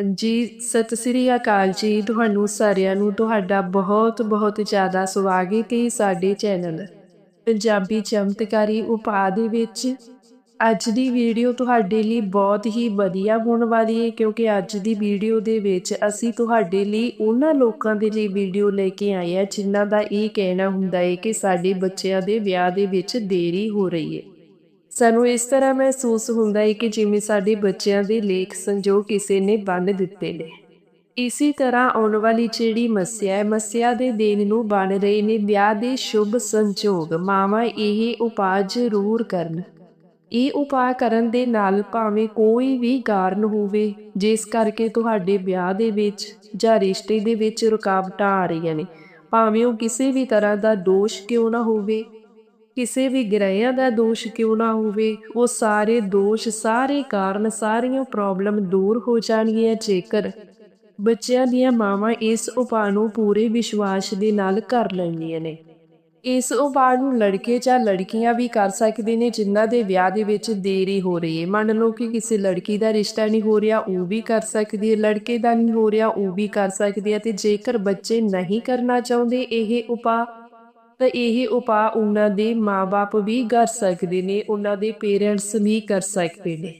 ਜੀ, ਸਤਿ ਸ੍ਰੀ ਅਕਾਲ ਜੀ। ਤੁਹਾਨੂੰ ਸਾਰਿਆਂ ਨੂੰ ਤੁਹਾਡਾ ਬਹੁਤ ਬਹੁਤ ਜ਼ਿਆਦਾ ਸਵਾਗਤ ਹੈ ਸਾਡੇ ਚੈਨਲ। ਪੰਜਾਬੀ ਚਮਤਕਾਰੀ ਉਪਾਅ ਦੇ ਵਿੱਚ ਅੱਜ ਦੀ ਵੀਡੀਓ ਤੁਹਾਡੇ ਲਈ ਬਹੁਤ ਹੀ ਵਧੀਆ ਹੋਣ ਵਾਲੀ ਹੈ, ਕਿਉਂਕਿ ਅੱਜ ਦੀ ਵੀਡੀਓ ਦੇ ਵਿੱਚ ਅਸੀਂ ਤੁਹਾਡੇ ਲਈ ਉਹਨਾਂ ਲੋਕਾਂ ਦੇ ਲਈ ਵੀਡੀਓ ਲੈ ਕੇ ਆਏ ਹਾਂ, ਜਿਨ੍ਹਾਂ ਦਾ ਇਹ ਕਹਿਣਾ ਹੁੰਦਾ ਹੈ ਕਿ ਸਾਡੇ ਬੱਚਿਆਂ ਦੇ ਵਿਆਹ ਦੇ ਵਿੱਚ ਦੇਰੀ ਹੋ ਰਹੀ ਹੈ। ਸਾਨੂੰ ਇਸ ਤਰ੍ਹਾਂ ਮਹਿਸੂਸ ਹੁੰਦਾ ਹੈ ਕਿ ਜਿਵੇਂ ਸਾਡੇ ਬੱਚਿਆਂ ਦੇ ਲੇਖ ਸੰਜੋਗ ਕਿਸੇ ਨੇ ਬੰਨ ਦਿੱਤੇ ਨੇ। ਇਸੇ ਤਰ੍ਹਾਂ ਆਉਣ ਵਾਲੀ ਜਿਹੜੀ ਮੱਸਿਆ ਹੈ ਮੱਸਿਆ ਦੇ ਦਿਨ ਨੂੰ ਬਣ ਰਹੇ ਨੇ ਵਿਆਹ ਦੇ ਸ਼ੁਭ ਸੰਜੋਗ, ਮਾਵਾ ਇਹ ਉਪਾਅ ਜ਼ਰੂਰ ਕਰਨ। ਇਹ ਉਪਾਅ ਕਰਨ ਦੇ ਨਾਲ ਭਾਵੇਂ ਕੋਈ ਵੀ ਕਾਰਨ ਹੋਵੇ, ਜਿਸ ਕਰਕੇ ਤੁਹਾਡੇ ਵਿਆਹ ਦੇ ਵਿੱਚ ਜਾਂ ਰਿਸ਼ਤੇ ਦੇ ਵਿੱਚ ਰੁਕਾਵਟਾਂ ਆ ਰਹੀਆਂ ਨੇ। ਭਾਵੇਂ ਉਹ ਕਿਸੇ ਵੀ ਤਰ੍ਹਾਂ ਦਾ ਦੋਸ਼ ਕਿਉਂ ਨਾ ਹੋਵੇ ਕਿਸੇ ਵੀ ਗ੍ਰਹਿਆਂ ਦਾ ਦੋਸ਼ ਕਿਉਂ ਨਾ ਹੋਵੇ, ਉਹ ਸਾਰੇ ਦੋਸ਼, ਸਾਰੇ ਕਾਰਨ, ਸਾਰੀਆਂ ਪ੍ਰੋਬਲਮ ਦੂਰ ਹੋ ਜਾਣਗੀਆਂ ਜੇਕਰ ਬੱਚਿਆਂ ਦੀਆਂ ਮਾਵਾਂ ਇਸ ਉਪਾਅ ਨੂੰ ਪੂਰੇ ਵਿਸ਼ਵਾਸ ਦੇ ਨਾਲ ਕਰ ਲੈਂਦੀਆਂ ਨੇ। ਇਸ ਉਪਾਅ ਨੂੰ ਲੜਕੇ ਜਾਂ ਲੜਕੀਆਂ ਵੀ ਕਰ ਸਕਦੇ ਨੇ, ਜਿਨ੍ਹਾਂ ਦੇ ਵਿਆਹ ਦੇ ਵਿੱਚ ਦੇਰੀ ਹੋ ਰਹੀ ਹੈ। ਮੰਨ ਲਓ ਕਿ ਕਿਸੇ ਲੜਕੀ ਦਾ ਰਿਸ਼ਤਾ ਨਹੀਂ ਹੋ ਰਿਹਾ, ਉਹ ਵੀ ਕਰ ਸਕਦੀ ਹੈ। ਲੜਕੇ ਦਾ ਨਹੀਂ ਹੋ ਰਿਹਾ, ਉਹ ਵੀ ਕਰ ਸਕਦੀ ਹੈ। ਤੇ ਜੇਕਰ ਬੱਚੇ ਨਹੀਂ ਕਰਨਾ ਚਾਹੁੰਦੇ, ਇਹ ਉਪਾਅ ਤਾਂ ਇਹ ਉਪਾਅ ਉਹਨਾਂ ਦੇ ਮਾਪੇ ਵੀ ਕਰ ਸਕਦੇ ਨੇ, ਉਹਨਾਂ ਦੇ ਪੇਰੈਂਟਸ ਵੀ ਕਰ ਸਕਦੇ ਨੇ।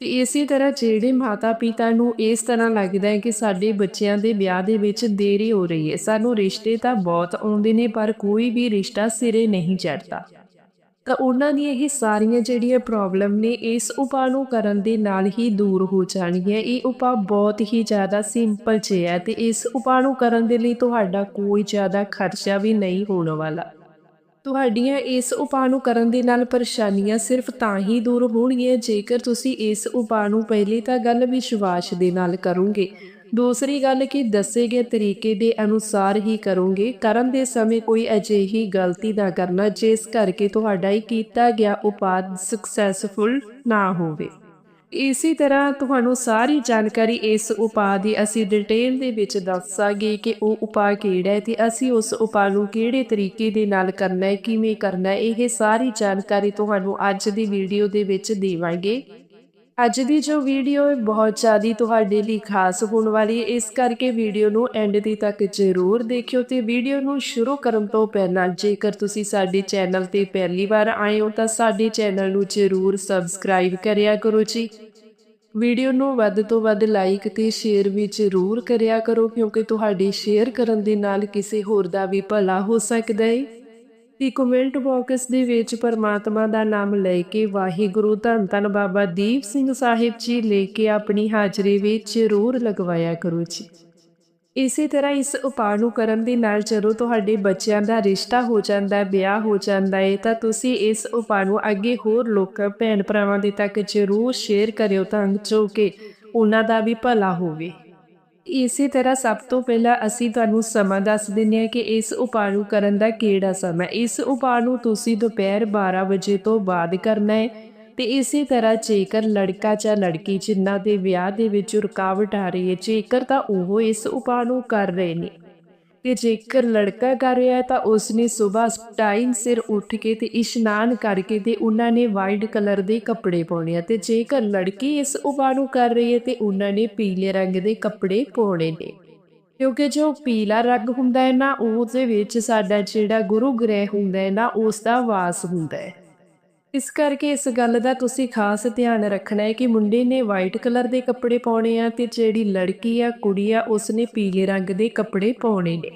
ਤੇ ਇਸੇ ਤਰ੍ਹਾਂ ਜਿਹੜੇ ਮਾਤਾ ਪਿਤਾ ਨੂੰ ਇਸ ਤਰ੍ਹਾਂ ਲੱਗਦਾ ਹੈ ਕਿ ਸਾਡੇ ਬੱਚਿਆਂ ਦੇ ਵਿਆਹ ਦੇ ਵਿੱਚ ਦੇਰੀ ਹੋ ਰਹੀ ਹੈ, ਸਾਨੂੰ ਰਿਸ਼ਤੇ ਤਾਂ ਬਹੁਤ ਆਉਂਦੇ ਨੇ, ਪਰ ਕੋਈ ਵੀ ਰਿਸ਼ਤਾ ਸਿਰੇ ਨਹੀਂ ਚੜਦਾ ਤਾਂ ਉਹਨਾਂ ਦੀਆਂ ਇਹ ਸਾਰੀਆਂ ਜਿਹੜੀਆਂ ਪ੍ਰੋਬਲਮ ਨੇ, ਇਸ ਉਪਾਅ ਨੂੰ ਕਰਨ ਦੇ ਨਾਲ ਹੀ ਦੂਰ ਹੋ ਜਾਣਗੀਆਂ। ਇਹ ਉਪਾਅ ਬਹੁਤ ਹੀ ਜ਼ਿਆਦਾ ਸਿੰਪਲ ਜਿਹਾ ਹੈ ਤੇ ਇਸ ਉਪਾਅ ਨੂੰ ਕਰਨ ਦੇ ਲਈ ਤੁਹਾਡਾ ਕੋਈ ਜ਼ਿਆਦਾ ਖਰਚਾ ਵੀ ਨਹੀਂ ਹੋਣ ਵਾਲਾ। ਤੁਹਾਡੀਆਂ ਇਸ ਉਪਾਅ ਨੂੰ ਕਰਨ ਦੇ ਨਾਲ ਪਰੇਸ਼ਾਨੀਆਂ ਸਿਰਫ ਤਾਂ ਹੀ ਦੂਰ ਹੋਣਗੀਆਂ ਜੇਕਰ ਤੁਸੀਂ ਇਸ ਉਪਾਅ ਨੂੰ ਪਹਿਲੀ ਤਾਂ ਗੱਲ ਵਿਸ਼ਵਾਸ ਦੇ ਨਾਲ ਕਰੋਗੇ। ਦੂਸਰੀ ਗੱਲ ਕਿ ਦੱਸੇ ਗਏ ਤਰੀਕੇ ਦੇ ਅਨੁਸਾਰ ਹੀ ਕਰੋਗੇ। ਕਰਨ ਦੇ ਸਮੇਂ ਕੋਈ ਅਜਿਹੀ ਗਲਤੀ ਨਾ ਕਰਨਾ, ਜਿਸ ਕਰਕੇ ਤੁਹਾਡਾ ਹੀ ਕੀਤਾ ਗਿਆ ਉਪਾਅ ਸਕਸੈਸਫੁਲ ਨਾ ਹੋਵੇ। ਇਸੇ ਤਰ੍ਹਾਂ ਤੁਹਾਨੂੰ ਸਾਰੀ ਜਾਣਕਾਰੀ ਇਸ ਉਪਾਅ ਦੀ ਅਸੀਂ ਡਿਟੇਲ ਦੇ ਵਿੱਚ ਦੱਸਾਂਗੇ ਕਿ ਉਹ ਉਪਾਅ ਕਿਹੜਾ ਹੈ ਤੇ ਅਸੀਂ ਉਸ ਉਪਾਅ ਨੂੰ ਕਿਹੜੇ ਤਰੀਕੇ ਦੇ ਨਾਲ ਕਰਨਾ ਹੈ, ਕਿਵੇਂ ਕਰਨਾ ਹੈ, ਇਹ ਸਾਰੀ ਜਾਣਕਾਰੀ ਤੁਹਾਨੂੰ ਅੱਜ ਦੀ ਵੀਡੀਓ ਦੇ ਵਿੱਚ ਦੇਵਾਂਗੇ। ਅੱਜ ਦੀ ਜੋ ਵੀਡੀਓ ਹੈ, ਬਹੁਤ ਜ਼ਿਆਦਾ ਤੁਹਾਡੇ ਲਈ ਖਾਸ ਹੋਣ ਵਾਲੀ ਹੈ। ਇਸ ਕਰਕੇ ਵੀਡੀਓ ਨੂੰ ਐਂਡ ਦੀ ਤੱਕ ਜ਼ਰੂਰ ਦੇਖਿਓ ਤੇ ਵੀਡੀਓ ਨੂੰ ਸ਼ੁਰੂ ਕਰਨ ਤੋਂ ਪਹਿਲਾਂ ਜੇਕਰ ਤੁਸੀਂ ਸਾਡੇ ਚੈਨਲ ਤੇ ਪਹਿਲੀ ਵਾਰ ਆਏ ਹੋ, ਤਾਂ ਸਾਡੇ ਚੈਨਲ ਨੂੰ ਜ਼ਰੂਰ ਸਬਸਕ੍ਰਾਈਬ ਕਰਿਆ ਕਰੋ ਜੀ। ਵੀਡੀਓ ਨੂੰ ਵੱਧ ਤੋਂ ਵੱਧ ਲਾਈਕ ਤੇ ਸ਼ੇਅਰ ਵੀ ਜ਼ਰੂਰ ਕਰਿਆ ਕਰੋ, ਕਿਉਂਕਿ ਤੁਹਾਡੇ ਸ਼ੇਅਰ ਕਰਨ ਦੇ ਨਾਲ ਕਿਸੇ ਹੋਰ ਦਾ ਵੀ ਭਲਾ ਹੋ ਸਕਦਾ ਹੈ। ਤੇ ਕਮੈਂਟ ਬਾਕਸ ਦੇ ਵਿੱਚ ਪਰਮਾਤਮਾ ਦਾ ਨਾਮ ਲੈ ਕੇ ਵਾਹਿਗੁਰੂ ਧੰਨ ਧੰਨ ਬਾਬਾ ਦੀਪ ਸਿੰਘ ਸਾਹਿਬ ਜੀ ਲੈ ਕੇ ਆਪਣੀ ਹਾਜ਼ਰੀ ਵਿੱਚ ਜ਼ਰੂਰ ਲਗਵਾਇਆ ਕਰੋ ਜੀ। ਇਸੇ ਤਰ੍ਹਾਂ ਇਸ ਉਪਾਅ ਨੂੰ ਕਰਨ ਦੇ ਨਾਲ ਜਦੋਂ ਤੁਹਾਡੇ ਬੱਚਿਆਂ ਦਾ ਰਿਸ਼ਤਾ ਹੋ ਜਾਂਦਾ ਹੈ, ਵਿਆਹ ਹੋ ਜਾਂਦਾ ਹੈ, ਤਾਂ ਤੁਸੀਂ ਇਸ ਉਪਾਅ ਨੂੰ ਅੱਗੇ ਹੋਰ ਲੋਕਾਂ ਭੈਣ ਭਰਾਵਾਂ ਦੇ ਤੱਕ ਜ਼ਰੂਰ ਸ਼ੇਅਰ ਕਰਿਓ ਤਾਂ ਜੋ ਕਿ ਉਹਨਾਂ ਦਾ ਵੀ ਭਲਾ ਹੋਵੇ। ਇਸੇ ਤਰ੍ਹਾਂ ਸਭ ਤੋਂ ਪਹਿਲਾਂ ਅਸੀਂ ਤੁਹਾਨੂੰ ਸਮਾਂ ਦੱਸ ਦਿੰਦੇ ਹਾਂ ਕਿ ਇਸ ਉਪਾਅ ਨੂੰ ਕਰਨ ਦਾ ਕਿਹੜਾ ਸਮਾਂ ਇਸ ਉਪਾਅ ਨੂੰ ਤੁਸੀਂ ਦੁਪਹਿਰ 12 ਵਜੇ ਤੋਂ ਬਾਅਦ ਕਰਨਾ ਹੈ ਤੇ ਇਸੇ ਤਰ੍ਹਾਂ ਜੇਕਰ ਲੜਕਾ ਜਾਂ ਲੜਕੀ ਜਿਨ੍ਹਾਂ ਦੇ ਵਿਆਹ ਦੇ ਵਿੱਚ ਰੁਕਾਵਟ ਆ ਰਹੀ ਹੈ, ਜੇਕਰ ਤਾਂ ਉਹ ਇਸ ਉਪਾਅ ਨੂੰ ਕਰ ਰਹੇ ਨੇ। ਤੇ ਜੇਕਰ ਲੜਕਾ ਕਰ ਰਿਹਾ ਹੈ ਤਾਂ ਉਸ ਨੇ ਸਵੇਰ ਟਾਈਮ ਸਿਰ ਉੱਠ ਕੇ ਤੇ ਇਸ਼ਨਾਨ ਕਰਕੇ ਤੇ ਉਹਨਾਂ ਨੇ ਵਾਈਟ ਕਲਰ ਦੇ ਕੱਪੜੇ ਪਾਉਣੇ ਆ ਤੇ ਜੇਕਰ ਲੜਕੀ ਇਸ ਉਪਾਅ ਨੂੰ ਕਰ ਰਹੀ ਹੈ ਤੇ ਉਹਨਾਂ ਨੇ ਪੀਲੇ ਰੰਗ ਦੇ ਕੱਪੜੇ ਪਾਉਣੇ ਨੇ। ਕਿਉਂਕਿ ਜੋ ਪੀਲਾ ਰੰਗ ਹੁੰਦਾ ਹੈ ਨਾ, ਉਹਦੇ ਵਿੱਚ ਸਾਡਾ ਜਿਹੜਾ ਗੁਰੂ ਗ੍ਰਹਿ ਹੁੰਦਾ ਹੈ ਨਾ, ਉਸ ਦਾ ਵਾਸ ਹੁੰਦਾ ਹੈ। ਇਸ ਕਰਕੇ ਇਸ ਗੱਲ ਦਾ ਤੁਸੀਂ ਖਾਸ ਧਿਆਨ ਰੱਖਣਾ ਹੈ ਕਿ ਮੁੰਡੇ ਨੇ ਵਾਈਟ ਕਲਰ ਦੇ ਕੱਪੜੇ ਪਾਉਣੇ ਆ ਤੇ ਜਿਹੜੀ ਲੜਕੀ ਆ, ਕੁੜੀ ਆ ਉਸ ਨੇ ਪੀਲੇ ਰੰਗ ਦੇ ਕੱਪੜੇ ਪਾਉਣੇ ਨੇ।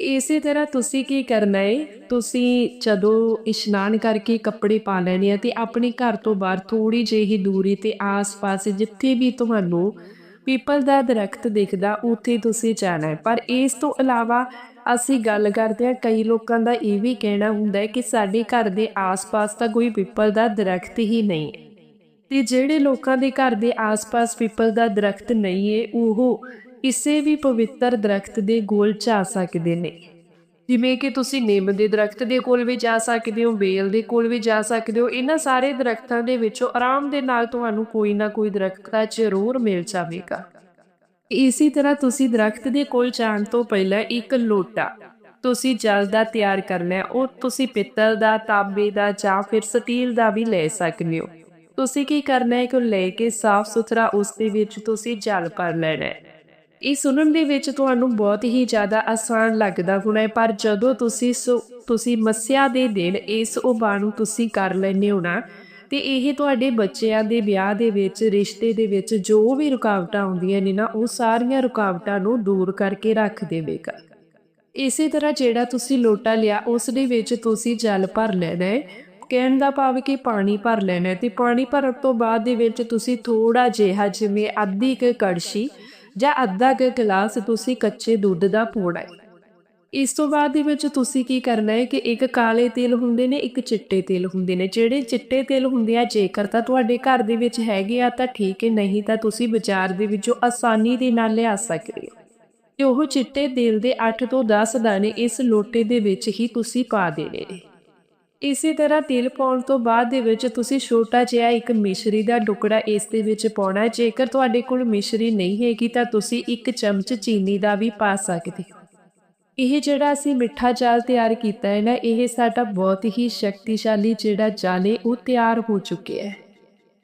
ਇਸੇ ਤਰ੍ਹਾਂ ਤੁਸੀਂ ਕੀ ਕਰਨਾ ਹੈ? ਤੁਸੀਂ ਜਦੋਂ ਇਸ਼ਨਾਨ ਕਰਕੇ ਕੱਪੜੇ ਪਾ ਲੈਣੇ ਆ ਤੇ ਆਪਣੇ ਘਰ ਤੋਂ ਬਾਹਰ ਥੋੜੀ ਜਿਹੀ ਦੂਰੀ ਤੇ ਆਸ-ਪਾਸ ਜਿੱਥੇ ਵੀ ਤੁਹਾਨੂੰ ਪੀਪਲ ਦਾ ਦਰਖਤ ਦਿਖਦਾ, ਉੱਥੇ ਤੁਸੀਂ ਜਾਣਾ ਹੈ। ਪਰ ਇਸ ਤੋਂ ਇਲਾਵਾ ਅਸੀਂ ਗੱਲ ਕਰਦੇ ਹਾਂ, ਕਈ ਲੋਕਾਂ ਦਾ ਇਹ ਵੀ ਕਹਿਣਾ ਹੁੰਦਾ ਹੈ ਕਿ ਸਾਡੇ ਘਰ ਦੇ ਆਸ-ਪਾਸ ਤਾਂ ਕੋਈ ਪਿੱਪਲ ਦਾ ਦਰਖਤ ਹੀ ਨਹੀਂ ਹੈ। ਤੇ ਜਿਹੜੇ ਲੋਕਾਂ ਦੇ ਘਰ ਦੇ ਆਸ-ਪਾਸ ਪਿੱਪਲ ਦਾ ਦਰਖਤ ਨਹੀਂ ਹੈ, ਉਹ ਕਿਸੇ ਵੀ ਪਵਿੱਤਰ ਦਰਖਤ ਦੇ ਕੋਲ ਜਾ ਸਕਦੇ ਨੇ। ਜਿਵੇਂ ਕਿ ਤੁਸੀਂ ਨਿੰਮ ਦੇ ਦਰਖਤ ਦੇ ਕੋਲ ਵੀ ਜਾ ਸਕਦੇ ਹੋ ਬੇਲ ਦੇ ਕੋਲ ਵੀ ਜਾ ਸਕਦੇ ਹੋ, ਇਹਨਾਂ ਸਾਰੇ ਦਰਖਤਾਂ ਦੇ ਵਿੱਚੋਂ ਆਰਾਮ ਦੇ ਨਾਲ ਤੁਹਾਨੂੰ ਕੋਈ ਨਾ ਕੋਈ ਦਰਖਤ ਤਾਂ ਜ਼ਰੂਰ ਮਿਲ ਜਾਵੇਗਾ। ਇਸੇ ਤਰ੍ਹਾਂ ਤੁਸੀਂ ਦਰਖਤ ਦੇ ਕੋਲ ਜਾਣ ਤੋਂ ਪਹਿਲਾਂ ਇੱਕ ਲੋਟਾ ਤੁਸੀਂ ਜਲ ਦਾ ਤਿਆਰ ਕਰਨਾ ਹੈ, ਉਹ ਤੁਸੀਂ ਪਿੱਤਲ ਦਾ, ਤਾਂਬੇ ਦਾ ਜਾਂ ਫਿਰ ਸਟੀਲ ਦਾ ਵੀ ਲੈ ਸਕਦੇ ਹੋ। ਤੁਸੀਂ ਕੀ ਕਰਨਾ ਹੈ ਕਿ ਲੈ ਕੇ ਸਾਫ਼ ਸੁਥਰਾ ਉਸ ਦੇ ਵਿੱਚ ਤੁਸੀਂ ਜਲ ਭਰ ਲੈਣਾ ਹੈ। ਇਹ ਸੁਣਨ ਦੇ ਵਿੱਚ ਤੁਹਾਨੂੰ ਬਹੁਤ ਹੀ ਜ਼ਿਆਦਾ ਆਸਾਨ ਲੱਗਦਾ ਹੋਣਾ ਪਰ ਜਦੋਂ ਤੁਸੀਂ ਤੁਸੀਂ ਮੱਸਿਆ ਦੇ ਦਿਨ ਇਸ ਉਪਾਅ ਨੂੰ ਤੁਸੀਂ ਕਰ ਲੈਂਦੇ ਹੋ ਨਾ ਤੇ ਇਹ ਤੁਹਾਡੇ ਬੱਚਿਆਂ ਦੇ ਵਿਆਹ ਦੇ ਵਿੱਚ, ਰਿਸ਼ਤੇ ਦੇ ਵਿੱਚ ਜੋ ਵੀ ਰੁਕਾਵਟਾਂ ਆਉਂਦੀਆਂ ਨੇ ਨਾ, ਉਹ ਸਾਰੀਆਂ ਰੁਕਾਵਟਾਂ ਨੂੰ ਦੂਰ ਕਰਕੇ ਰੱਖ ਦੇਵੇਗਾ। ਇਸੇ ਤਰ੍ਹਾਂ ਜਿਹੜਾ ਤੁਸੀਂ ਲੋਟਾ ਲਿਆ, ਉਸ ਦੇ ਵਿੱਚ ਤੁਸੀਂ ਜਲ ਭਰ ਲੈਣਾ ਹੈ। ਕਹਿਣ ਦਾ ਭਾਵ ਕਿ ਪਾਣੀ ਭਰ ਲੈਣਾ ਤੇ ਪਾਣੀ ਭਰਨ ਤੋਂ ਬਾਅਦ ਦੇ ਵਿੱਚ ਤੁਸੀਂ ਥੋੜਾ ਜਿਹਾ ਜਿਵੇਂ ਅੱਧੀ ਕੁ ਕੜਛੀ ਜਾਂ ਅੱਧਾ ਕੁ ਗਲਾਸ ਤੁਸੀਂ ਕੱਚੇ ਦੁੱਧ ਦਾ ਪਾਉਣਾ ਹੈ। ਇਸ ਤੋਂ ਬਾਅਦ ਦੇ ਵਿੱਚ ਤੁਸੀਂ ਕੀ ਕਰਨਾ ਹੈ ਕਿ ਇੱਕ ਕਾਲੇ ਤਿਲ ਹੁੰਦੇ ਨੇ, ਇੱਕ ਚਿੱਟੇ ਤਿਲ ਹੁੰਦੇ ਨੇ। ਜਿਹੜੇ ਚਿੱਟੇ ਤਿਲ ਹੁੰਦੇ ਆ, ਜੇਕਰ ਤਾਂ ਤੁਹਾਡੇ ਘਰ ਦੇ ਵਿੱਚ ਹੈਗੇ ਆ, ਤਾਂ ਠੀਕ ਹੈ। ਨਹੀਂ ਤਾਂ ਤੁਸੀਂ ਬਾਜ਼ਾਰ ਦੇ ਵਿੱਚੋਂ ਆਸਾਨੀ ਦੇ ਨਾਲ ਲਿਆ ਸਕਦੇ ਹੋ। ਤੇ ਉਹ ਚਿੱਟੇ ਤਿਲ ਦੇ 8 ਤੋਂ 10 ਦਾਣੇ ਇਸ ਲੋਟੇ ਦੇ ਵਿੱਚ ਹੀ ਤੁਸੀਂ ਪਾ ਦੇਣੇ ਨੇ। ਇਸੇ ਤਰ੍ਹਾਂ ਤਿਲ ਪਾਉਣ ਤੋਂ ਬਾਅਦ ਦੇ ਵਿੱਚ ਤੁਸੀਂ ਛੋਟਾ ਜਿਹਾ ਇੱਕ ਮਿਸ਼ਰੀ ਦਾ ਟੁਕੜਾ ਇਸ ਦੇ ਵਿੱਚ ਪਾਉਣਾ ਜੇਕਰ ਤੁਹਾਡੇ ਕੋਲ ਮਿਸ਼ਰੀ ਨਹੀਂ ਹੈਗੀ, ਤਾਂ ਤੁਸੀਂ ਇੱਕ ਚਮਚ ਚੀਨੀ ਦਾ ਵੀ ਪਾ ਸਕਦੇ ਹੋ। ਇਹ ਜਿਹੜਾ ਅਸੀਂ ਮਿੱਠਾ ਚਾਲ ਤਿਆਰ ਕੀਤਾ ਹੈ ਨਾ, ਇਹ ਸਾਡਾ ਬਹੁਤ ਹੀ ਸ਼ਕਤੀਸ਼ਾਲੀ ਜਿਹੜਾ ਜਾਲੇ ਉਹ ਤਿਆਰ ਹੋ ਚੁੱਕਿਆ ਹੈ।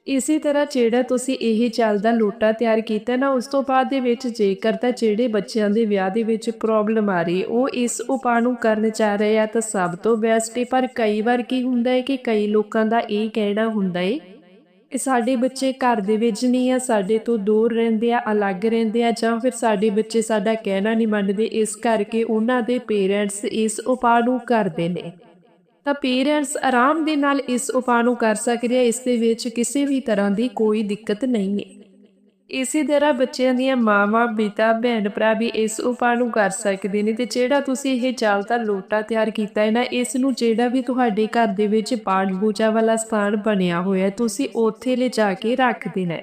ਇਸੇ ਤਰ੍ਹਾਂ ਜਿਹੜਾ ਤੁਸੀਂ ਇਹ ਚਾਲ ਦਾ ਲੋਟਾ ਤਿਆਰ ਕੀਤਾ ਨਾ, ਉਸ ਤੋਂ ਬਾਅਦ ਦੇ ਵਿੱਚ ਜੇਕਰ ਤਾਂ ਜਿਹੜੇ ਬੱਚਿਆਂ ਦੇ ਵਿਆਹ ਦੇ ਵਿੱਚ ਪ੍ਰੋਬਲਮ ਆ ਰਹੀ ਉਹ ਇਸ ਉਪਾਅ ਨੂੰ ਕਰਨ ਜਾ ਰਹੇ ਆ ਤਾਂ ਸਭ ਤੋਂ ਬੈਸਟ ਹੈ। ਪਰ ਕਈ ਵਾਰ ਕੀ ਹੁੰਦਾ ਹੈ ਕਿ ਕਈ ਲੋਕਾਂ ਦਾ ਇਹ ਕਹਿਣਾ ਹੁੰਦਾ ਹੈ ਸਾਡੇ ਬੱਚੇ ਘਰ ਦੇ ਵਿੱਚ ਨਹੀਂ ਆ, ਸਾਡੇ ਤੋਂ ਦੂਰ ਰਹਿੰਦੇ ਆ, ਅਲੱਗ ਰਹਿੰਦੇ ਆ ਜਾਂ ਫਿਰ ਸਾਡੇ ਬੱਚੇ ਸਾਡਾ ਕਹਿਣਾ ਨਹੀਂ ਮੰਨਦੇ, ਇਸ ਕਰਕੇ ਉਹਨਾਂ ਦੇ ਪੇਰੈਂਟਸ ਇਸ ਉਪਾਅ ਨੂੰ ਕਰਦੇ ਨੇ। ਤਾਂ ਪੇਰੈਂਟਸ ਆਰਾਮ ਦੇ ਨਾਲ ਇਸ ਉਪਾਅ ਨੂੰ ਕਰ ਸਕਦੇ ਆ, ਇਸ ਦੇ ਵਿੱਚ ਕਿਸੇ ਵੀ ਤਰ੍ਹਾਂ ਦੀ ਕੋਈ ਦਿੱਕਤ ਨਹੀਂ ਹੈ। ਇਸੇ ਤਰ੍ਹਾਂ ਬੱਚਿਆਂ ਦੀਆਂ ਮਾਵਾਂ, ਪਿਤਾ, ਭੈਣ, ਭਰਾ ਵੀ ਇਸ ਉਪਾਅ ਨੂੰ ਕਰ ਸਕਦੇ ਨੇ ਤੇ ਜਿਹੜਾ ਤੁਸੀਂ ਇਹ ਚਾਲ ਦਾ ਲੋਟਾ ਤਿਆਰ ਕੀਤਾ ਹੈ ਨਾ, ਇਸ ਨੂੰ ਜਿਹੜਾ ਵੀ ਤੁਹਾਡੇ ਘਰ ਦੇ ਵਿੱਚ ਪਾਠ ਪੂਜਾ ਵਾਲਾ ਸਥਾਨ ਬਣਿਆ ਹੋਇਆ ਤੁਸੀਂ ਉੱਥੇ ਲੈ ਜਾ ਕੇ ਰੱਖ ਦੇਣਾ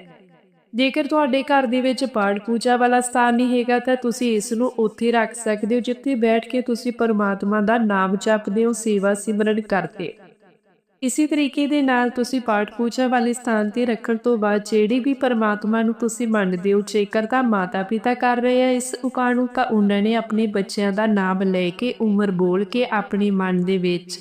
ਜੇਕਰ ਤੁਹਾਡੇ ਘਰ ਦੇ ਵਿੱਚ ਪਾਠ ਪੂਜਾ ਵਾਲਾ ਸਥਾਨ ਨਹੀਂ ਹੈਗਾ ਤਾਂ ਤੁਸੀਂ ਇਸ ਨੂੰ ਉੱਥੇ ਰੱਖ ਸਕਦੇ ਹੋ, ਜਿੱਥੇ ਬੈਠ ਕੇ ਤੁਸੀਂ ਪਰਮਾਤਮਾ ਦਾ ਨਾਮ ਜਪਦੇ ਹੋ, ਸੇਵਾ ਸਿਮਰਨ ਕਰਦੇ ਹੋ। ਇਸੇ ਤਰੀਕੇ ਦੇ ਨਾਲ ਤੁਸੀਂ ਪਾਠ ਪੂਜਾ ਵਾਲੇ ਸਥਾਨ ਤੇ ਰੱਖਣ ਤੋਂ ਬਾਅਦ ਜਿਹੜੀ ਵੀ ਪਰਮਾਤਮਾ ਨੂੰ ਤੁਸੀਂ ਮੰਨਦੇ ਹੋ, ਜੇਕਰ ਤਾਂ ਮਾਤਾ ਪਿਤਾ ਕਰ ਰਹੇ ਆ ਇਸ ਉਪਾਅ ਨੂੰ ਤਾਂ ਉਹਨਾਂ ਨੇ ਆਪਣੇ ਬੱਚਿਆਂ ਦਾ ਨਾਮ ਲੈ ਕੇ, ਉਮਰ ਬੋਲ ਕੇ, ਆਪਣੇ ਮਨ ਦੇ ਵਿੱਚ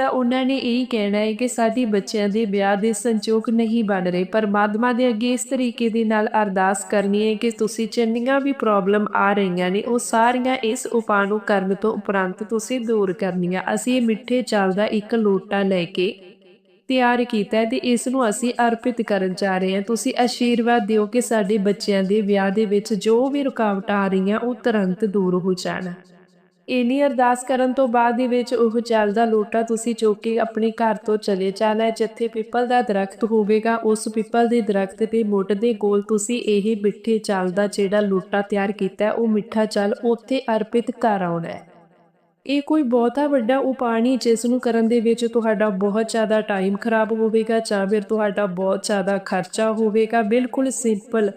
ਤਾਂ ਉਹਨਾਂ ਨੇ ਇਹ ਕਹਿਣਾ ਹੈ ਕਿ ਸਾਡੀ ਬੱਚਿਆਂ ਦੇ ਵਿਆਹ ਦੇ ਸੰਜੋਗ ਨਹੀਂ ਬਣ ਰਹੇ। ਪਰਮਾਤਮਾ ਦੇ ਅੱਗੇ ਇਸ ਤਰੀਕੇ ਦੇ ਨਾਲ ਅਰਦਾਸ ਕਰਨੀ ਹੈ ਕਿ ਤੁਸੀਂ ਜਿੰਨੀਆਂ ਵੀ ਪ੍ਰੋਬਲਮ ਆ ਰਹੀਆਂ ਨੇ, ਉਹ ਸਾਰੀਆਂ ਇਸ ਉਪਾਅ ਨੂੰ ਕਰਨ ਤੋਂ ਉਪਰੰਤ ਤੁਸੀਂ ਦੂਰ ਕਰਨੀਆਂ। ਅਸੀਂ ਮਿੱਠੇ ਚਾਲ ਦਾ ਇੱਕ ਲੋਟਾ ਲੈ ਕੇ ਤਿਆਰ ਕੀਤਾ ਤੇ ਇਸ ਨੂੰ ਅਸੀਂ ਅਰਪਿਤ ਕਰਨ ਜਾ ਰਹੇ ਹਾਂ। ਤੁਸੀਂ ਆਸ਼ੀਰਵਾਦ ਦਿਓ ਕਿ ਸਾਡੇ ਬੱਚਿਆਂ ਦੇ ਵਿਆਹ ਦੇ ਵਿੱਚ ਜੋ ਵੀ ਰੁਕਾਵਟਾਂ ਆ ਰਹੀਆਂ, ਉਹ ਤੁਰੰਤ ਦੂਰ ਹੋ ਜਾਣ। ਇਨੀ ਅਰਦਾਸ ਕਰਨ ਤੋਂ ਬਾਅਦ ਦੇ ਵਿੱਚ ਉਹ ਚੱਲਦਾ ਲੋਟਾ ਤੁਸੀਂ ਚੁੱਕ ਕੇ ਆਪਣੇ ਘਰ ਤੋਂ ਚਲੇ ਜਾਣਾ ਹੈ। ਜਿੱਥੇ ਪਿੱਪਲ ਦਾ ਦਰਖਤ ਹੋਵੇਗਾ, ਉਸ ਪਿੱਪਲ ਦੇ ਦਰਖਤ ਤੇ ਮੁੱਢ ਦੇ ਕੋਲ ਤੁਸੀਂ ਇਹ ਮਿੱਠੇ ਚੱਲ ਦਾ ਜਿਹੜਾ ਲੋਟਾ ਤਿਆਰ ਕੀਤਾ ਉਹ ਮਿੱਠਾ ਚੱਲ ਉੱਥੇ ਅਰਪਿਤ ਕਰ ਆਉਣਾ ਹੈ। ਇਹ ਕੋਈ ਬਹੁਤਾ ਵੱਡਾ ਉਪਾਅ ਨਹੀਂ, ਜਿਸ ਨੂੰ ਕਰਨ ਦੇ ਵਿੱਚ ਤੁਹਾਡਾ ਬਹੁਤ ਜ਼ਿਆਦਾ ਟਾਈਮ ਖਰਾਬ ਹੋਵੇਗਾ ਜਾਂ ਫਿਰ ਤੁਹਾਡਾ ਬਹੁਤ ਜ਼ਿਆਦਾ ਖਰਚਾ ਹੋਵੇਗਾ। ਬਿਲਕੁਲ ਸਿੰਪਲ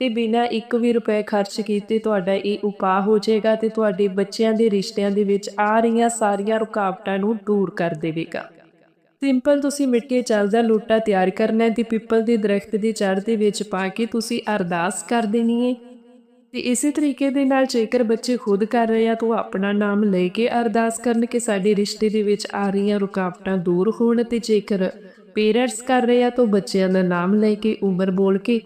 ਤੇ ਬਿਨਾਂ ਇੱਕ ਵੀ ਰੁਪਏ ਖਰਚ ਕੀਤੇ ਤੁਹਾਡਾ ਇਹ ਉਪਾਅ ਹੋ ਜਾਏਗਾ ਤੇ ਤੁਹਾਡੇ ਬੱਚਿਆਂ ਦੇ ਰਿਸ਼ਤਿਆਂ ਦੇ ਵਿੱਚ ਆ ਰਹੀਆਂ ਸਾਰੀਆਂ ਰੁਕਾਵਟਾਂ ਨੂੰ ਦੂਰ ਕਰ ਦੇਵੇਗਾ। ਸਿੰਪਲ ਤੁਸੀਂ ਮਿੱਟੀ ਚੱਲਦਾ ਲੋਟਾ ਤਿਆਰ ਕਰਨਾ ਹੈ ਤੇ ਪਿੱਪਲ ਦੇ ਦਰਖਤ ਦੀ ਜੜ ਦੇ ਵਿੱਚ ਪਾ ਕੇ ਤੁਸੀਂ ਅਰਦਾਸ ਕਰ ਦੇਣੀ ਹੈ। ਤੇ ਇਸੇ ਤਰੀਕੇ ਦੇ ਨਾਲ ਜੇਕਰ ਬੱਚੇ ਖੁਦ ਕਰ ਰਹੇ ਆ ਤਾਂ ਆਪਣਾ ਨਾਮ ਲੈ ਕੇ ਅਰਦਾਸ ਕਰਨ ਕਿ ਸਾਡੇ ਰਿਸ਼ਤੇ ਦੇ ਵਿੱਚ ਆ ਰਹੀਆਂ ਰੁਕਾਵਟਾਂ ਦੂਰ ਹੋਣ ਤੇ ਜੇਕਰ ਪੇਰੈਂਟਸ ਕਰ ਰਹੇ ਆ ਤਾਂ ਬੱਚਿਆਂ ਦਾ ਨਾਮ ਲੈ ਕੇ, ਉਮਰ ਬੋਲ ਕੇ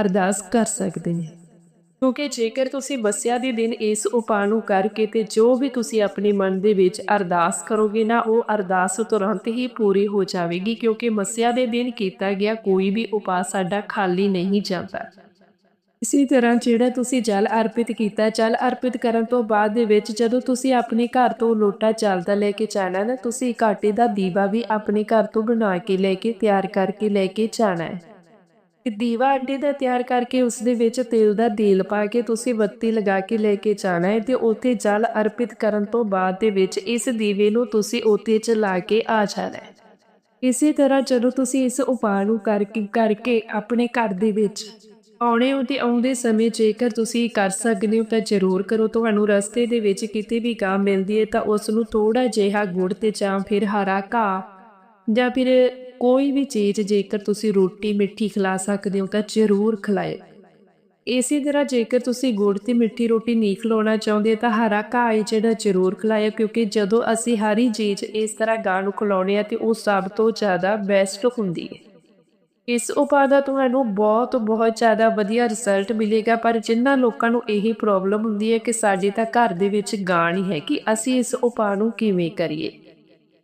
ਅਰਦਾਸ ਕਰ ਸਕਦੇ ਹਾਂ ਕਿਉਂਕਿ ਜੇਕਰ ਤੁਸੀਂ ਬੱਸਿਆ ਦੇ ਦਿਨ ਇਸ ਉਪਾਅ ਨੂੰ ਕਰਕੇ ਤੇ ਜੋ ਵੀ ਤੁਸੀਂ ਆਪਣੇ ਮਨ ਦੇ ਵਿੱਚ ਅਰਦਾਸ ਕਰੋਗੇ ਨਾ, ਉਹ ਅਰਦਾਸ ਤੁਰੰਤ ਹੀ ਪੂਰੀ ਹੋ ਜਾਵੇਗੀ, ਕਿਉਂਕਿ ਮੱਸਿਆ ਦੇ ਦਿਨ ਕੀਤਾ ਗਿਆ ਕੋਈ ਵੀ ਉਪਾਅ ਸਾਡਾ ਖਾਲੀ ਨਹੀਂ ਜਾਂਦਾ। ਇਸੇ ਤਰ੍ਹਾਂ ਜਿਹੜਾ ਤੁਸੀਂ ਜਲ ਅਰਪਿਤ ਕੀਤਾ, ਜਲ ਅਰਪਿਤ ਕਰਨ ਤੋਂ ਬਾਅਦ ਦੇ ਵਿੱਚ ਜਦੋਂ ਤੁਸੀਂ ਆਪਣੇ ਘਰ ਤੋਂ ਲੋਟਾ ਚੱਲਦਾ ਲੈ ਕੇ ਜਾਣਾ ਨਾ, ਤੁਸੀਂ ਕਾਟੇ ਦਾ ਦੀਵਾ ਵੀ ਆਪਣੇ ਘਰ ਤੋਂ ਬਣਾ ਕੇ, ਲੈ ਕੇ, ਤਿਆਰ ਕਰਕੇ ਲੈ ਕੇ ਜਾਣਾ ਹੈ। ਦੀਵਾ ਆਟੇ ਦਾ ਤਿਆਰ ਕਰਕੇ ਉਸ ਦੇ ਵਿੱਚ ਤੇਲ ਦਾ ਤੇਲ ਪਾ ਕੇ ਤੁਸੀਂ ਬੱਤੀ ਲਗਾ ਕੇ ਲੈ ਕੇ ਜਾਣਾ ਹੈ ਤੇ ਉੱਥੇ ਜਲ ਅਰਪਿਤ ਕਰਨ ਤੋਂ ਬਾਅਦ ਦੇ ਵਿੱਚ ਇਸ ਦੀਵੇ ਨੂੰ ਤੁਸੀਂ ਉੱਤੇ ਚਲਾ ਕੇ ਆ ਜਾਣਾ ਹੈ। ਇਸੇ ਤਰ੍ਹਾਂ ਜਦੋਂ ਤੁਸੀਂ ਇਸ ਉਪਾਅ ਨੂੰ ਕਰਕੇ ਕਰਕੇ ਆਪਣੇ ਘਰ ਦੇ ਵਿੱਚ ਆਉਣੇ ਹੋ ਤੇ ਆਉਂਦੇ ਸਮੇਂ ਜੇਕਰ ਤੁਸੀਂ ਕਰ ਸਕਦੇ ਹੋ ਤਾਂ ਜ਼ਰੂਰ ਕਰੋ। ਤੁਹਾਨੂੰ ਰਸਤੇ ਦੇ ਵਿੱਚ ਕਿਤੇ ਵੀ ਗਾਂ ਮਿਲਦੀ ਹੈ ਤਾਂ ਉਸ ਨੂੰ ਥੋੜਾ ਜਿਹਾ ਗੁੜ ਤੇ ਜਾਂ ਫਿਰ ਹਰਾ ਘਾਹ ਜਾਂ ਫਿਰ ਕੋਈ ਵੀ ਚੀਜ਼ ਜੇਕਰ ਤੁਸੀਂ ਰੋਟੀ ਮਿੱਠੀ ਖਿਲਾ ਸਕਦੇ ਹੋ ਤਾਂ ਜ਼ਰੂਰ ਖਿਲਾਏ ਇਸੇ ਤਰ੍ਹਾਂ ਜੇਕਰ ਤੁਸੀਂ ਗੁੜ ਤੇ ਮਿੱਠੀ ਰੋਟੀ ਨਹੀਂ ਖਿਲਾਉਣਾ ਚਾਹੁੰਦੇ ਤਾਂ ਹਰਾ ਘਾਹ ਜਿਹੜਾ ਜ਼ਰੂਰ ਖਿਲਾਇਆ ਕਿਉਂਕਿ ਜਦੋਂ ਅਸੀਂ ਹਰੀ ਚੀਜ਼ ਇਸ ਤਰ੍ਹਾਂ ਗਾਂ ਨੂੰ ਖਿਲਾਉਣੇ ਆ ਤੇ ਉਹ ਸਭ ਤੋਂ ਜ਼ਿਆਦਾ ਬੈਸਟ ਹੁੰਦੀ ਹੈ। ਇਸ ਉਪਾਅ ਦਾ ਤੁਹਾਨੂੰ ਬਹੁਤ ਬਹੁਤ ਜ਼ਿਆਦਾ ਵਧੀਆ ਰਿਜ਼ਲਟ ਮਿਲੇਗਾ ਪਰ ਜਿਨ੍ਹਾਂ ਲੋਕਾਂ ਨੂੰ ਇਹ ਪ੍ਰੋਬਲਮ ਹੁੰਦੀ ਹੈ ਕਿ ਸਾਡੇ ਤਾਂ ਘਰ ਦੇ ਵਿੱਚ ਗਾਂ ਨਹੀਂ ਹੈ ਕਿ ਅਸੀਂ ਇਸ ਉਪਾਅ ਨੂੰ ਕਿਵੇਂ ਕਰੀਏ।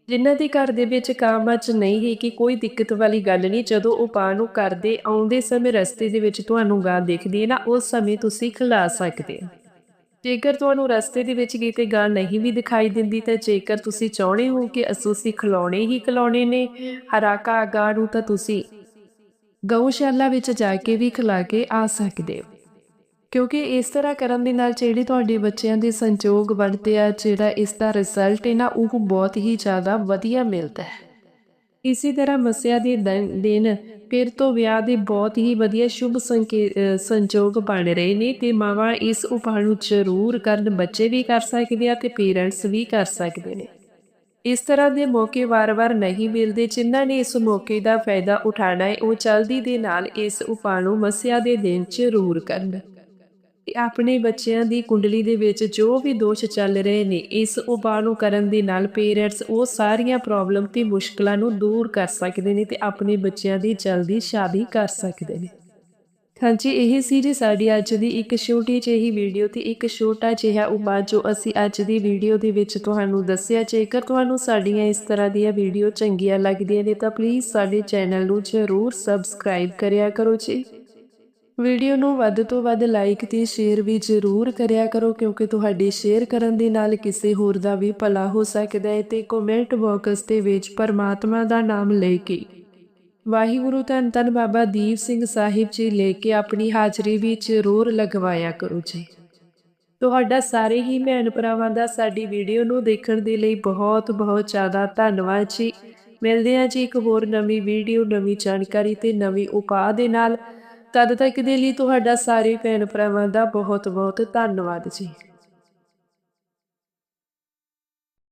ਜਿਨ੍ਹਾਂ ਦੇ ਘਰ ਦੇ ਵਿੱਚ ਕਾਮਚ ਨਹੀਂ ਹੈ ਕਿ ਕੋਈ ਦਿੱਕਤ ਵਾਲੀ ਗੱਲ ਨਹੀਂ, ਜਦੋਂ ਉਹ ਪਾ ਨੂੰ ਕਰਦੇ ਆਉਂਦੇ ਸਮੇਂ ਰਸਤੇ ਦੇ ਵਿੱਚ ਤੁਹਾਨੂੰ ਗਾਂ ਦਿਖਦੀ ਹੈ ਨਾ ਉਸ ਸਮੇਂ ਤੁਸੀਂ ਖਿਲਾ ਸਕਦੇ ਹੋ। ਜੇਕਰ ਤੁਹਾਨੂੰ ਰਸਤੇ ਦੇ ਵਿੱਚ ਕਿਤੇ ਗਾਂ ਨਹੀਂ ਵੀ ਦਿਖਾਈ ਦਿੰਦੀ, ਤਾਂ ਜੇਕਰ ਤੁਸੀਂ ਚਾਹੁੰਦੇ ਹੋ ਕਿ ਅਸੀਂ ਖਿਲਾਉਣੇ ਹੀ ਖਿਲਾਉਣੇ ਨੇ, ਹਰਾਕਾ ਗਾਂ ਨੂੰ ਤਾਂ ਤੁਸੀਂ ਗਊਸ਼ਾਲਾ ਵਿੱਚ ਜਾ ਕੇ ਵੀ ਖਿਲਾ ਕੇ ਆ ਸਕਦੇ ਹੋ। ਕਿਉਂਕਿ ਇਸ ਤਰ੍ਹਾਂ ਕਰਨ ਦੇ ਨਾਲ ਜਿਹੜੇ ਤੁਹਾਡੇ ਬੱਚਿਆਂ ਦੇ ਸੰਯੋਗ ਬਣਦੇ ਆ ਜਿਹੜਾ ਇਸ ਦਾ ਰਿਜ਼ਲਟ ਹੈ ਨਾ ਉਹ ਬਹੁਤ ਹੀ ਜ਼ਿਆਦਾ ਵਧੀਆ ਮਿਲਦਾ ਹੈ। ਇਸੇ ਤਰ੍ਹਾਂ ਮਸਿਆ ਦੇ ਦਿਨ ਫਿਰ ਤੋਂ ਵਿਆਹ ਦੇ ਬਹੁਤ ਹੀ ਵਧੀਆ ਸ਼ੁਭ ਸੰਕੇ- ਅ, ਬਣ ਰਹੇ ਨੇ ਤੇ ਮਾਵਾਂ ਇਸ ਉਪਾਅ ਨੂੰ ਜ਼ਰੂਰ ਕਰਨ ਬੱਚੇ ਵੀ ਕਰ ਸਕਦੇ ਆ ਤੇ ਪੇਰੈਂਟਸ ਵੀ ਕਰ ਸਕਦੇ ਨੇ। ਇਸ ਤਰ੍ਹਾਂ ਦੇ ਮੌਕੇ ਵਾਰ-ਵਾਰ ਨਹੀਂ ਮਿਲਦੇ ਜਿਨ੍ਹਾਂ ਨੇ ਇਸ ਮੌਕੇ ਦਾ ਫਾਇਦਾ ਉਠਾਉਣਾ ਹੈ ਉਹ ਜਲਦੀ ਦੇ ਨਾਲ ਇਸ ਉਪਾਅ ਨੂੰ ਮਸਿਆ ਦੇ ਦਿਨ ਜ਼ਰੂਰ ਕਰਨ। ਤੇ ਆਪਣੇ ਬੱਚਿਆਂ ਦੀ ਕੁੰਡਲੀ ਦੇ ਵਿੱਚ ਜੋ ਵੀ ਦੋਸ਼ ਚੱਲ ਰਹੇ ਨੇ, ਇਸ ਉਪਾਅ ਨੂੰ ਕਰਨ ਦੇ ਨਾਲ ਪੇਰੈਂਟਸ ਉਹ ਸਾਰੀਆਂ ਪ੍ਰੋਬਲਮ ਤੇ ਮੁਸ਼ਕਲਾਂ ਨੂੰ ਦੂਰ ਕਰ ਸਕਦੇ ਨੇ ਤੇ ਆਪਣੇ ਬੱਚਿਆਂ ਦੀ ਜਲਦੀ ਸ਼ਾਦੀ ਕਰ ਸਕਦੇ ਨੇ। ਹਾਂਜੀ, ਇਹ ਸੀ ਜੀ ਸਾਡੀ ਅੱਜ ਦੀ ਇੱਕ ਛੋਟੀ ਜਿਹੀ ਵੀਡੀਓ ਤੇ ਇੱਕ ਛੋਟਾ ਜਿਹਾ ਉਪਾਅ ਜੋ ਅਸੀਂ ਅੱਜ ਦੀ ਵੀਡੀਓ ਦੇ ਵਿੱਚ ਤੁਹਾਨੂੰ ਦੱਸਿਆ, ਜੇਕਰ ਤੁਹਾਨੂੰ ਸਾਡੀਆਂ ਇਸ ਤਰ੍ਹਾਂ ਦੀਆਂ ਵੀਡੀਓ ਚੰਗੀਆਂ ਲੱਗਦੀਆਂ ਨੇ ਤਾਂ ਪਲੀਜ਼ ਸਾਡੇ ਚੈਨਲ ਨੂੰ ਜ਼ਰੂਰ ਸਬਸਕ੍ਰਾਈਬ ਕਰਿਆ ਕਰੋ ਜੀ। ਵੀਡੀਓ ਨੂੰ ਵੱਧ ਤੋਂ ਵੱਧ ਲਾਈਕ ਤੇ ਸ਼ੇਅਰ ਵੀ ਜ਼ਰੂਰ ਕਰਿਆ ਕਰੋ, ਕਿਉਂਕਿ ਤੁਹਾਡੇ ਸ਼ੇਅਰ ਕਰਨ ਦੇ ਨਾਲ ਕਿਸੇ ਹੋਰ ਦਾ ਵੀ ਭਲਾ ਹੋ ਸਕਦਾ ਹੈ ਤੇ ਕਮੈਂਟ ਬਾਕਸ ਦੇ ਵਿੱਚ ਪਰਮਾਤਮਾ ਦਾ ਨਾਮ ਲੈ ਕੇ ਵਾਹਿਗੁਰੂ ਧੰਨ ਧੰਨ ਬਾਬਾ ਦੀਪ ਸਿੰਘ ਸਾਹਿਬ ਜੀ ਲੈ ਕੇ ਆਪਣੀ ਹਾਜ਼ਰੀ ਵੀ ਜ਼ਰੂਰ ਲਗਵਾਇਆ ਕਰੋ ਜੀ। ਤੁਹਾਡਾ ਸਾਰੇ ਹੀ ਭੈਣ ਭਰਾਵਾਂ ਦਾ ਸਾਡੀ ਵੀਡੀਓ ਨੂੰ ਦੇਖਣ ਦੇ ਲਈ ਬਹੁਤ ਬਹੁਤ ਜ਼ਿਆਦਾ ਧੰਨਵਾਦ ਜੀ। ਮਿਲਦੇ ਹਾਂ ਜੀ ਇੱਕ ਹੋਰ ਨਵੀਂ ਵੀਡੀਓ, ਨਵੀਂ ਜਾਣਕਾਰੀ ਤੇ ਨਵੀਂ ਉਪਾਅ ਦੇ ਨਾਲ। ਤਦ ਤੱਕ ਦੇ ਲਈ ਤੁਹਾਡਾ ਸਾਰੇ ਭੈਣ ਭਰਾਵਾਂ ਦਾ ਬਹੁਤ ਬਹੁਤ ਧੰਨਵਾਦ ਜੀ।